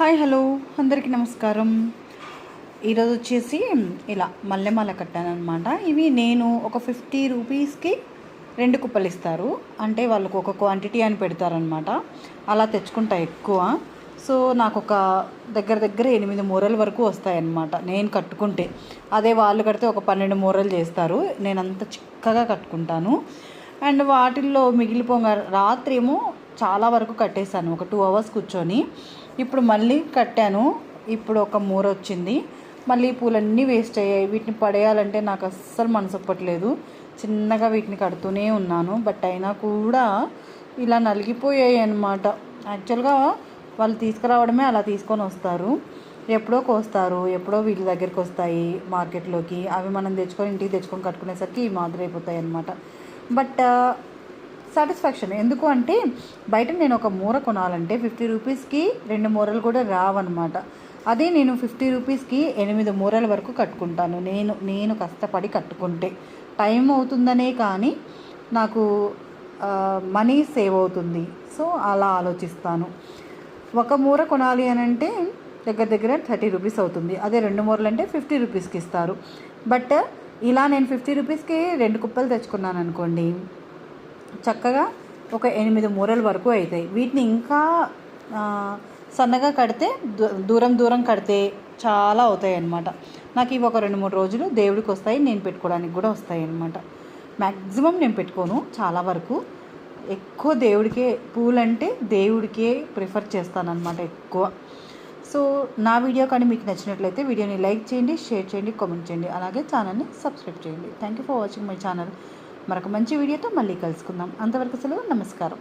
Hi hello. అందరికీ నమస్కారం. ఈరోజు వచ్చేసి ఇలా మల్లెమాల కట్టాను అనమాట ఇవి నేను ఒక ఫిఫ్టీ రూపీస్కి రెండు కుప్పలు ఇస్తారు. అంటే వాళ్ళకు ఒక క్వాంటిటీ అని పెడతారనమాట అలా తెచ్చుకుంటా ఎక్కువ. సో నాకు ఒక దగ్గర దగ్గర ఎనిమిది మూరల వరకు వస్తాయన్నమాట నేను కట్టుకుంటే. అదే వాళ్ళు కడితే ఒక పన్నెండు మూరలు చేస్తారు. నేను అంత చిక్కగా కట్టుకుంటాను. అండ్ వాటిల్లో మిగిలిపోగా రాత్రి ఏమో చాలా వరకు కట్టేశాను. ఒక టూ అవర్స్ కూర్చొని. ఇప్పుడు మళ్ళీ కట్టాను. ఇప్పుడు ఒక మూర వచ్చింది. మళ్ళీ పూలన్నీ వేస్ట్ అయ్యాయి. వీటిని పడేయాలంటే నాకు అస్సలు మనసు ఒప్పట్లేదు. చిన్నగా వీటిని కడుతూనే ఉన్నాను. బట్ అయినా కూడా ఇలా నలిగిపోయాయి అన్నమాట. యాక్చువల్గా వాళ్ళు తీసుకురావడమే అలా తీసుకొని వస్తారు. ఎప్పుడో కోస్తారు. ఎప్పుడో వీళ్ళ దగ్గరికి వస్తాయి మార్కెట్లోకి. అవి మనం తెచ్చుకొని ఇంటికి తెచ్చుకొని కట్టుకునేసరికి ఈ మాదిరి అయిపోతాయి అన్నమాట. బట్ సాటిస్ఫాక్షన్ ఎందుకు అంటే బయట నేను ఒక మూర కొనాలంటే ఫిఫ్టీ రూపీస్కి రెండు మూరలు కూడా రావన్నమాట. అదే నేను ఫిఫ్టీ రూపీస్కి ఎనిమిది మూరల వరకు కట్టుకుంటాను. నేను నేను కష్టపడి కట్టుకుంటే. టైం అవుతుందనే కానీ నాకు మనీ సేవ్ అవుతుంది. సో అలా ఆలోచిస్తాను. ఒక మూర కొనాలి అని అంటే దగ్గర దగ్గర థర్టీ రూపీస్ అవుతుంది. అదే రెండు మూరలు అంటే ఫిఫ్టీ రూపీస్కి ఇస్తారు. బట్ ఇలా నేను ఫిఫ్టీ రూపీస్కి రెండు కుప్పలు తెచ్చుకున్నాను అనుకోండి చక్కగా ఒక ఎనిమిది మూరల వరకు అవుతాయి. వీటిని ఇంకా సన్నగా కడితే దూరం దూరం కడితే చాలా అవుతాయి అన్నమాట నాకు ఇవి ఒక రెండు మూడు రోజులు దేవుడికి వస్తాయి నేను పెట్టుకోవడానికి కూడా వస్తాయి అన్నమాట మ్యాక్సిమం నేను పెట్టుకోను చాలా వరకు. ఎక్కువ దేవుడికే పూలంటే దేవుడికే ప్రిఫర్ చేస్తానన్నమాట ఎక్కువ. సో నా వీడియో కానీ మీకు నచ్చినట్లయితే వీడియోని లైక్ చేయండి షేర్ చేయండి కామెంట్ చేయండి. అలాగే ఛానల్ని సబ్స్క్రైబ్ చేయండి. Thank you for watching my channel. మరొక మంచి వీడియోతో మళ్ళీ కలుసుకుందాం. అంతవరకు సెలవు నమస్కారం.